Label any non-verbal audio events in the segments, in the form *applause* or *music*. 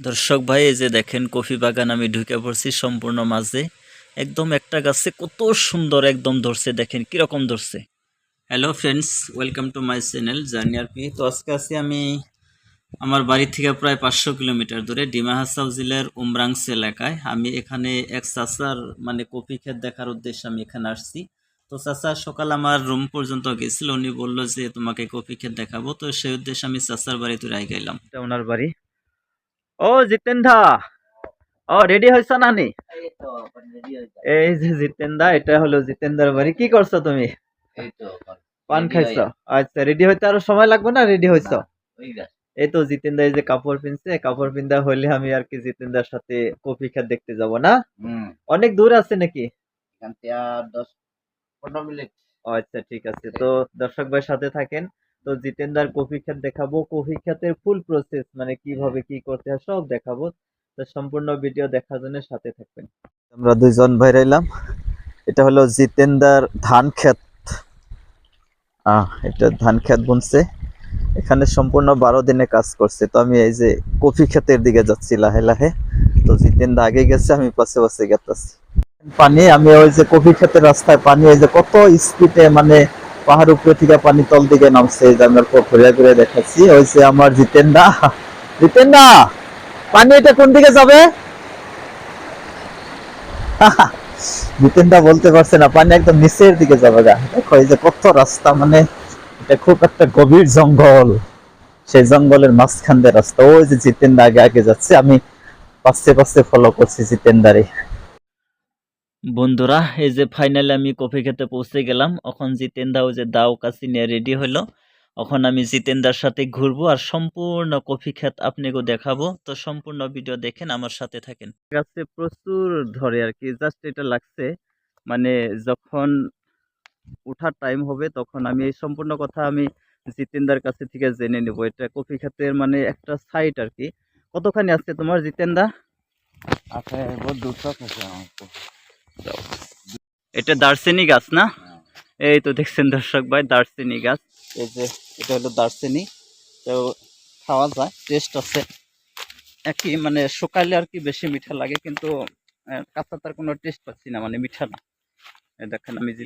দর্শক ভাই, এই যে দেখেন, কফি বাগান আমি ঢুকে পড়ছি সম্পূর্ণ মাঝে। একদম একটা গাছে কত সুন্দর একদম ধরছে, দেখেন কীরকম ধরছে। Hello friends welcome to my channel journey R P. তো আজকে আছি আমি আমার বাড়ি থেকে প্রায় পাঁচশো কিলোমিটার দূরে ডিমা হাসাও জেলার উমরাংস এলাকায়। আমি এখানে এক চাচার মানে কফি ক্ষেত দেখার উদ্দেশ্যে আমি এখানে আসছি। তো চাচা, সকাল আমার রুম পর্যন্ত গেছিল, উনি বলল যে তোমাকে কফি ক্ষেত দেখাবো। তো সেই উদ্দেশ্যে আমি চাচার বাড়িতে রাই গেলাম। ওনার বাড়ি। ও জিতেন দা ও রেডি হয়েছ না নি? এই যে জিতেন দা এটা হলো জিতেন্দার বাড়ি কি করছ তুমি? পান খাইছ? আচ্ছা রেডি হইতে আরও সময় লাগবে না? রেডি হইছো এই তো জিতেন দা এই যে কাপড় পিনছে কাপড় পিন্দা হইলে আমি আর কি জিতেন্দার সাথে কফি খেত দেখতে যাব না? অনেক দূর আছে নাকি? দশ পনেরো মিনিট। আচ্ছা ঠিক আছে। তো দর্শক ভাই সাথে থাকেন। তো জিতেন্দার কফি ক্ষেত দেখাবো। কফি ক্ষেতের ফুল প্রসেস মানে কীভাবে কি করতে হয় সব দেখাবো। তো সম্পূর্ণ ভিডিও দেখার জন্য সাথে থাকবেন। আমরা দুইজন ভাই রইলাম এটা হলো জিতেন্দার ধান আহ, এটা ধান ক্ষেত বুনছে। এখানে সম্পূর্ণ বারো দিনে কাজ করছে। তো আমি এই যে কফি ক্ষেতের দিকে যাচ্ছি লাহে লাহে। তো জিতেন্দা আগে গেছে, আমি পাশে পাশে গেতেছি। পানি, আমি ওই যে কফি ক্ষেতের রাস্তায় পানি, এই যে কত স্পিডে মানে পাহাড় উপরে থেকে পানি তল দিকে নামছে, এই যে আমি অল্প ঘুরে ঘুরে দেখাচ্ছি। যে আমার জিতেন্দা। জিতেন্দা, পানি এটা কোন দিকে যাবে? *laughs* বলতে পারছে না, পানি একদম নিচের দিকে যাবে গা। দেখো, এই যে কত রাস্তা মানে এটা খুব একটা গভীর জঙ্গল। সেই জঙ্গলের মাঝখান দিয়ে রাস্তা। ওই যে জিতেন্দা আগে আগে যাচ্ছে, আমি পাশে পাশে ফলো করছি জিতেন্দারে। বন্ধুরা এই যে ফাইনালি আমি কফি খেতে পৌঁছে গেলাম। এখন জিতেন্দাও যে দাও কাছি নিয়ে রেডি হলো। এখন আমি জিতেন্দার সাথে ঘুরবো আর সম্পূর্ণ কফি ক্ষেত আপনাকেও দেখাবো। তো সম্পূর্ণ ভিডিও দেখেন আমার সাথে থাকেন। গাছে প্রচুর ধরে আর কি জাস্ট এটা লাগছে। মানে যখন উঠার টাইম হবে তখন আমি এই সম্পূর্ণ কথা আমি জিতেন্দার কাছে থেকে জেনে নেব। এটা কফি ক্ষেতের মানে একটা সাইট আর কি। কতখানি আছে তোমার জিতেন্দা? আছে বহুত দুশো আছে আমার। এটা দার্সেনি গাছ না? এই তো দেখছেন দর্শক ভাই দার্সেনি গাছ। এই যে এটা হলো দার্সেনি তো খাওয়া যায় টেস্ট আছে। একই মানে শুকাইলে আর কি বেশি মিঠা লাগে কিন্তু কাঁচা তার কোনো টেস্ট পাচ্ছি না মানে মিঠা না। দেখেন আমি যে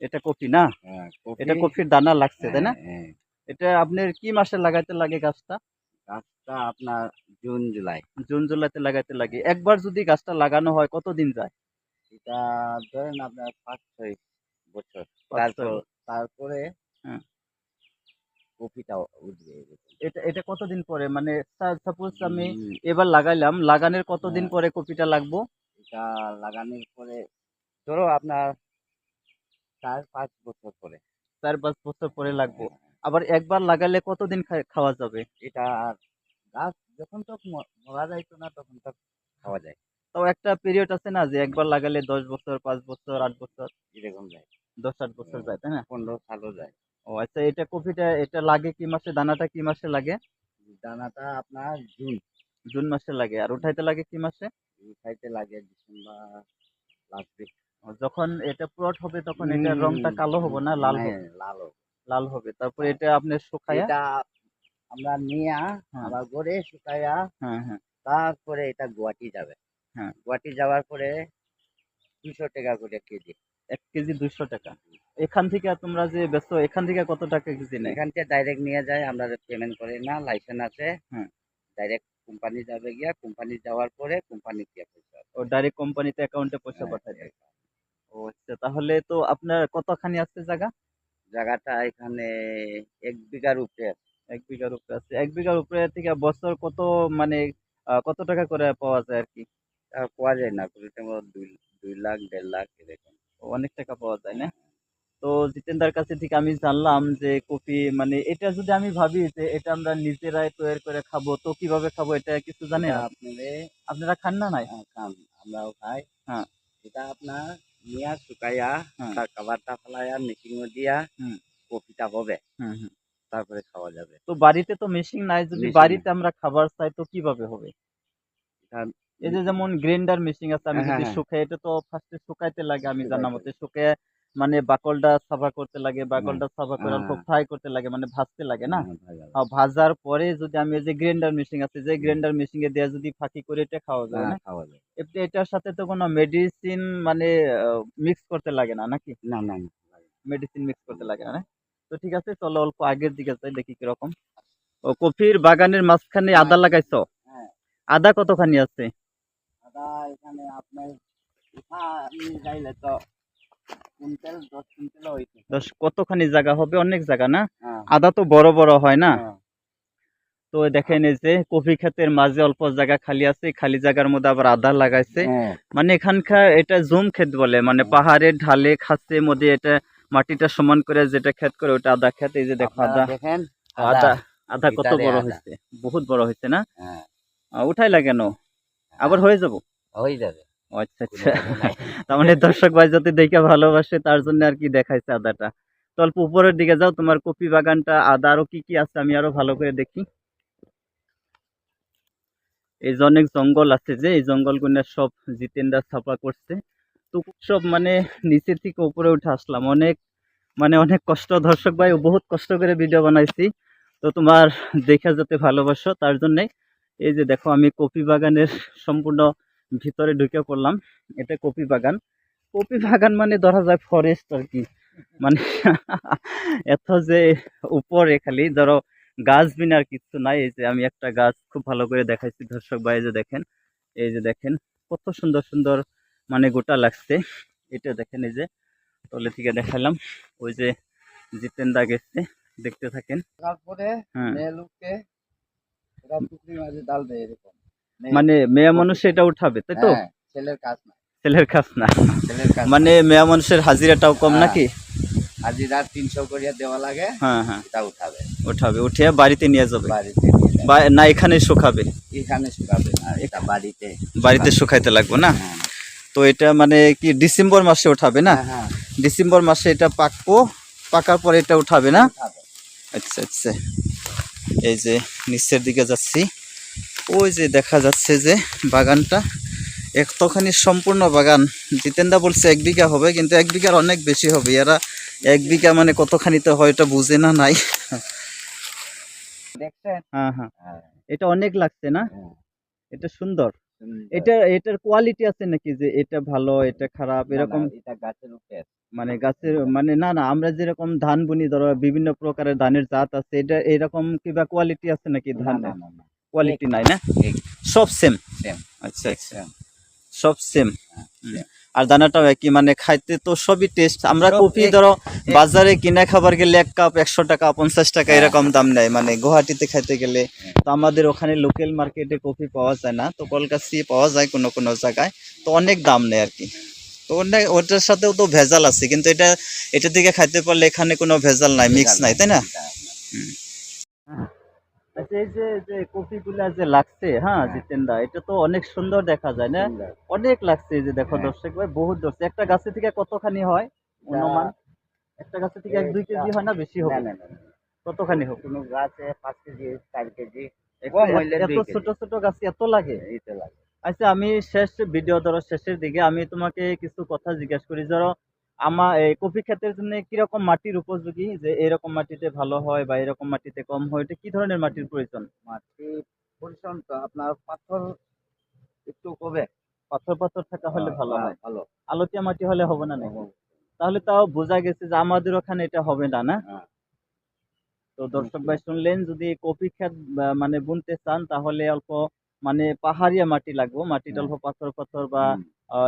এটা কফি না? হ্যাঁ, এটা কফির দানা লাগছে তাই না? হ্যাঁ, হ্যাঁ। এটা আপনার কি মাসে লাগাইতে লাগে গাছটা? গাছটা আপনার জুন জুলাই। জুন জুলাইতে লাগাইতে লাগে। একবার যদি গাছটা লাগানো হয় কতদিন যায়? এটা ধরেন আপনার পাঁচ ছয় বছর তারপর তারপরে হ্যাঁ। কপিটা উঠবে এটা এটা কতদিন পরে? মানে সাপোজ আমি এবার লাগাইলাম লাগানোর কতদিন হ্যাঁ। পরে কপিটা লাগবো? এটা লাগানোর পরে ধরো আপনার চার পাঁচ বছর পরে। চার পাঁচ বছর পরে লাগবো। হ্যাঁ, আবার একবার লাগালে কতদিন খাওয়া যাবে? এটা গাছ যখন তো মরা যাইতো না তখন তো খাওয়া যায়। তাও একটা পিরিয়ড আছে না যে একবার লাগালে দশ বছর পাঁচ বছর আট বছর এরকম যায়। দশ আট বছর যায় তাই না? পনেরো সালও যায়। ও আচ্ছা এটা কপিটা এটা লাগে কি মাসে? দানাটা কি মাসে লাগে? দানাটা আপনার জুন। জুন মাসে লাগে। আর উঠাইতে লাগে কি মাসে? খাইতে লাগে ডিসেম্বর লাস্ট উইক যখন এটা পুরট হবে তখন এটা রংটা কালো হবে না? লাল হবে? লাল হবে। লাল হবে। তারপরে এটা আপনি শুকায়া এটা আমরা নিয়ে হ্যাঁ। আবার গড়ে শুকাইয়া হ্যাঁ হ্যাঁ। তারপরে এটা গুয়াহাটি যাবে। হ্যাঁ। গুয়াহাটি যাওয়ার পরে দুশো টাকা করে কেজি। এক কেজি দুইশো টাকা। এখান থেকে তোমরা যে বেচো এখান থেকে কত টাকা কেজি নেয়? এখান থেকে ডাইরেক্ট নিয়ে যায় আমরা পেমেন্ট করি না লাইসেন্স আছে। হ্যাঁ। ডাইরেক্ট কোম্পানি যাবে গিয়া কোম্পানি যাওয়ার পরে কোম্পানি দিয়ে পয়সা ও ডাইরেক্ট কোম্পানিতে অ্যাকাউন্টে পয়সা হ্যাঁ, পাঠায়। দেয় ও আচ্ছা তাহলে তো আপনার কতখানি আছে জায়গা? জায়গাটা এখানে এক বিঘার উপরে আছে। এক বিঘার উপরে আছে। এক বিঘার উপরে থেকে বছর কত মানে কত টাকা করে পাওয়া যায় আর কি? পাওয়া যায় না। কোনো টাইম দুই দুই লাখ দেড় লাখ এরকম। অনেক টাকা পাওয়া যায় না? তো জিতেন্দার কাছে থেকে আমি জানলাম যে কফি মানে এটা যদি আমি ভাবি যে এটা আমরা নিজেরাই তৈরি করে খাব তো কীভাবে খাব এটা কিছু জানেন? আপনারা খান না নাই? আহ, খান। আমরাও খাই। হ্যাঁ। এটা আপনার নিয়া শুকাইয়া হ্যাঁ। তার কাবারটা ফেলাইয়া মেশিন দিয়া হুম। কপিটা হবে। হুম হুম। তারপরে খাওয়া যাবে। তো বাড়িতে তো মেশিন নাই যদি বাড়িতে আমরা খাবার চাই তো কীভাবে হবে? এই যে যেমন গ্রাইন্ডার মেশিন আছে আমি হ্যাঁ, যদি হ্যাঁ। শুকাই এটা তো ফার্স্টে শুকাইতে লাগে আমি জানা মতে। শুকায় মানে বাকলটা সাফা করতে লাগে বাকলটা সাফা করে অল্প হ্যাঁ। ফ্রাই করতে লাগে মানে ভাজতে লাগে না? হ্যাঁ, আর ভাজার পরে যদি আমি এই যে গ্রাইন্ডার মেশিন আছে যে গ্রাইন্ডার মেশিনে দেওয়া যদি ফাঁকি করে এটা খাওয়া যায় না? হ্যাঁ, খাওয়া যায়। এটার সাথে তো কোনো মেডিসিন মানে মিক্স করতে লাগে না নাকি? না না না মেডিসিন মিক্স করতে লাগে না? তো ঠিক আছে চলো অল্প আগের দিকে যাই দেখি কীরকম। ও কফির বাগানের মাঝখানে আদা লাগাইছো? হ্যাঁ। আদা কতখানি আছে? আদা এখানে আপনার উঠা নিয়ে যাইলে তো কুইন্টাল দশ কুইন্টাল হইতে দশ কতখানি জায়গা হবে? অনেক জায়গা না? হ্যাঁ। আদা তো বড় বড় হয় না? হ্যাঁ, তো দেখেন এই যে কফি ক্ষেতের মাঝে অল্প জায়গা খালি আছে খালি জায়গার মধ্যে আবার আদা লাগাইছে। হ্যাঁ, মানে এখানকার এটা জুম ক্ষেত বলে মানে পাহাড়ের ঢালে খাসে মধ্যে এটা মাটিটা সমান করে যেটা ক্ষেত করে ওটা আদা ক্ষেত এই যে দেখো আদা আদা। আদা কত বড় হয়েছে? বহুত বড় হয়েছে না? উঠাই লাগে না আবার হয়ে যাব? হয়ে যাবে। আচ্ছা আচ্ছা। *laughs* তার মানে দর্শক ভাই যদি দেখে ভালোবাসে তার জন্য আর কি দেখাইছে আদাটা। তো অল্প উপরের দিকে যাও তোমার কপি বাগানটা আদা আরও কি কি আছে আমি আরও ভালো করে দেখি। এই যে অনেক জঙ্গল আছে যে এই জঙ্গল জঙ্গলগুলো সব জিতেনদা ছাপা করছে। তো সব মানে নিচে থেকে উপরে উঠে আসলাম। অনেক মানে অনেক কষ্ট। দর্শক ভাই বহুত কষ্ট করে ভিডিও বানাইছি। তো তোমার দেখে যাতে ভালোবাসো তার জন্যে এই যে দেখো আমি কপি বাগানের সম্পূর্ণ ভিতরে ঢুকে পড়লাম। এটা কপি বাগান। কপি বাগান মানে ধরা যায় ফরেস্ট আর কি। মানে *laughs* এত যে উপরে খালি ধরো গাছ বিন আর কিছু নাই। এই যে আমি একটা গাছ খুব ভালো করে দেখাইছি দর্শক ভাই এই যে দেখেন। এই যে দেখেন কত সুন্দর সুন্দর মানে গোটা লাগছে। এটা দেখেন এই যে তলে থেকে দেখালাম। ওই যে জিতেন দা গেছে দেখতে থাকেন। তারপরে হ্যাঁ। এরা পুকুরির মাঝে ডাল দেয় এরকম। মানে মেয়ে মানুষ এটা উঠাবে তাই তো? হ্যাঁ, ছেলের কাজ না। ছেলের কাজ না। ছেলের কাজ মানে মেয়ে মানুষের হাজিরাটাও কম হ্যাঁ। নাকি? হাজিরা তিনশো করিয়া দেওয়া লাগে হ্যাঁ হ্যাঁ। এটা উঠাবে। উঠাবে উঠে বাড়িতে নিয়ে যাবে। বাড়িতে নিয়ে যাবে। বা না এখানে শুকাবে। এখানে শুকাবে আর এটা বাড়িতে বাড়িতে শুকাইতে লাগবে না? হ্যাঁ, তো এটা মানে কি ডিসেম্বর মাসে উঠাবে না? হ্যাঁ, হ্যাঁ, ডিসেম্বর মাসে এটা পাকবো পাকার পরে এটা উঠাবে না? উঠাবে। আচ্ছা আচ্ছা। এই যে নিচের দিকে যাচ্ছি ওই যে দেখা যাচ্ছে যে বাগানটা এতখানি সম্পূর্ণ বাগান। জিতেন্দা বলছে এক বিঘা হবে কিন্তু এক বিঘার অনেক বেশি হবে। এরা এক বিঘা মানে কতখানিতে হয় এটা বুঝে না নাই। দেখছেন? হ্যাঁ হ্যাঁ। হ্যাঁ, এটা অনেক লাগছে না? হ্যাঁ, এটা সুন্দর। এটা এটার কোয়ালিটি আছে নাকি যে এটা ভালো এটা খারাপ এরকম? এটা গাছের উপরে মানে গাছের মানে না না আমরা যেরকম ধান বুনি ধরো বিভিন্ন প্রকারের ধানের জাত আছে এটা এরকম কিবা কোয়ালিটি আছে নাকি ধান? কোয়ালিটি নাই না? সব সেম সেম আচ্ছা আচ্ছা। সব সেম হ্যাঁ, আর দানাটাও একই মানে খাইতে তো সবই টেস্ট আমরা কপি ধরো বাজারে কিনা খাবার গেলে এক কাপ একশো টাকা পঞ্চাশ টাকা হ্যাঁ, এরকম দাম নেয় মানে গুয়াহাটিতে খাইতে গেলে। হ্যাঁ। তো আমাদের ওখানে লোকাল মার্কেটে কফি পাওয়া যায় না তো কলকাতা পাওয়া যায় কোনো কোনো জায়গায়। তো অনেক দাম নেয় আর কি। তো অনেক ওটার সাথেও তো ভেজাল আছে কিন্তু এটা এটা থেকে খাইতে পারলে এখানে কোনো ভেজাল নাই মিক্স নাই তাই না? আচ্ছা এই যে যে কপিগুলা যে লাগছে হ্যাঁ হ্যাঁ। জিতেন্দা এটা তো অনেক সুন্দর দেখা যায় না? অনেক লাগছে এই যে দেখো হ্যাঁ। দর্শক ভাই বহুত ধরছে একটা গাছে থেকে কতখানি হয় অনুমান? একটা গাছে থেকে এক দুই কেজি হয় না বেশি হবে। কতখানি হবে? কোনো গাছে পাঁচ কেজি চার কেজি এত ছোট ছোট গাছে এত লাগে? আচ্ছা আমি শেষ ভিডিও ধরো শেষের দিকে আমি তোমাকে কিছু কথা জিজ্ঞাসা করি। ধরো আমার এই কফি ক্ষেতের জন্য কীরকম মাটির উপযোগী? যে এরকম মাটিতে ভালো হয় বা এরকম মাটিতে কম হয় এটা কি ধরনের মাটির প্রয়োজন? মাটি পরিশ্রম তো আপনার পাথর একটু কবে পাথর পাথর থাকা হলে ভালো হ্যাঁ, হয়। ভালো। আলোতিয়া মাটি হলে হবে না নাকি? তাহলে তাও বোঝা গেছে যে আমাদের ওখানে এটা হবে না না? হ্যাঁ। তো দর্শক ভাই শুনলেন যদি কপি ক্ষেত বা মানে বুনতে চান তাহলে অল্প মানে পাহাড়িয়া মাটি লাগবে। মাটিটা। অল্প পাথর পাথর বা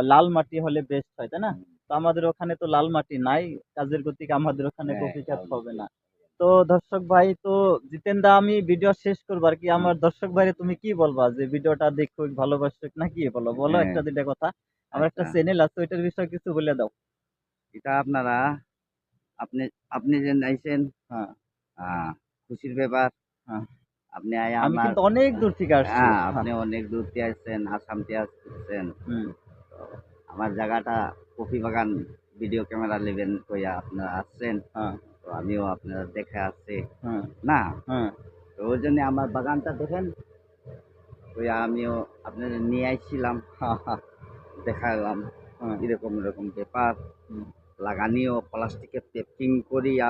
লাল মাটি হলে বেস্ট হয় তাই না। তো আমাদের ওখানে তো লাল মাটি নাই কাজের গতিকে আমাদের ওখানে হ্যাঁ, কপি ক্ষেত হবে না। তো দর্শক ভাই তো জিতেন দা আমি ভিডিও শেষ করব আর কি। আমার দর্শক ভাই তুমি কি বলবা যে ভিডিওটা দেখুক ভালোবাসুক না কি বলো? বলো হ্যাঁ। একটা দুইটা কথা। আমার একটা। চ্যানেল আছে ওইটার বিষয়ে কিছু বলে দাও। এটা আপনারা আপনি আপনি যে আইছেন হ্যাঁ। হ্যাঁ, খুশির ব্যাপার। হ্যাঁ। আপনি আয়া আমি কিন্তু অনেক দূর থেকে আসছি। হ্যাঁ আপনি অনেক দূর থেকে আসছেন আসাম থেকে আসছেন। আমার জায়গাটা কফি বাগান ভিডিও ক্যামেরা নেবেন কইয়া আপনারা আসছেন। হ্যাঁ। তো আমিও আপনারা দেখে আসছি। হ্যাঁ। না? হ্যাঁ। তো ওই জন্য আমার বাগানটা দেখেন। কইয়া আমিও আপনাদের নিয়ে আসছিলাম দেখালাম। এরকম এরকম পেপার লাগানিও প্লাস্টিকে প্যাকিং করিয়া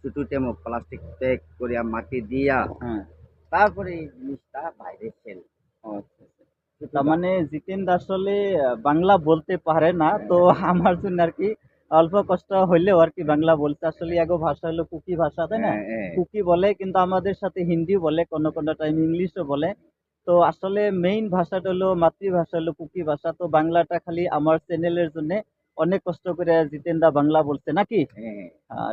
ছোটো টেমো প্লাস্টিক প্যাক করিয়া মাটি দিয়া। তারপরে এই জিনিসটা বাইরে আচ্ছা। তার মানে জিতেন্দ্র আসলে বাংলা বলতে পারে না। তো আমার জন্য আর কি অল্প কষ্ট হইলেও আর কি বাংলা বলতে আসলে এগো ভাষা হলো কুকি ভাষা তাই না? হ্যাঁ, কুকি বলে কিন্তু আমাদের সাথে হিন্দি বলে কোনো কোনো টাইম ইংলিশও বলে। তো আসলে মেইন ভাষাটা হলো মাতৃভাষা হলো কুকি ভাষা। তো বাংলাটা খালি আমার চ্যানেলের জন্য অনেক কষ্ট করে জিতেন্দা বাংলা বলছে নাকি? হ্যাঁ।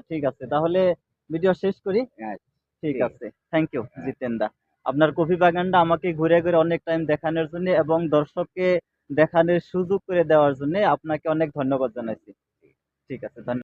ঠিক আছে তাহলে ভিডিও শেষ করি। হ্যাঁ, ঠিক ঠিক। আছে থ্যাংক ইউ জিতেন্দা আপনার কফি বাগানটা আমাকে ঘুরে ঘুরে অনেক টাইম দেখানোর জন্য এবং দর্শককে দেখানোর সুযোগ করে দেওয়ার জন্য আপনাকে অনেক ধন্যবাদ জানাইছি। ঠিক আছে, ধন্যবাদ।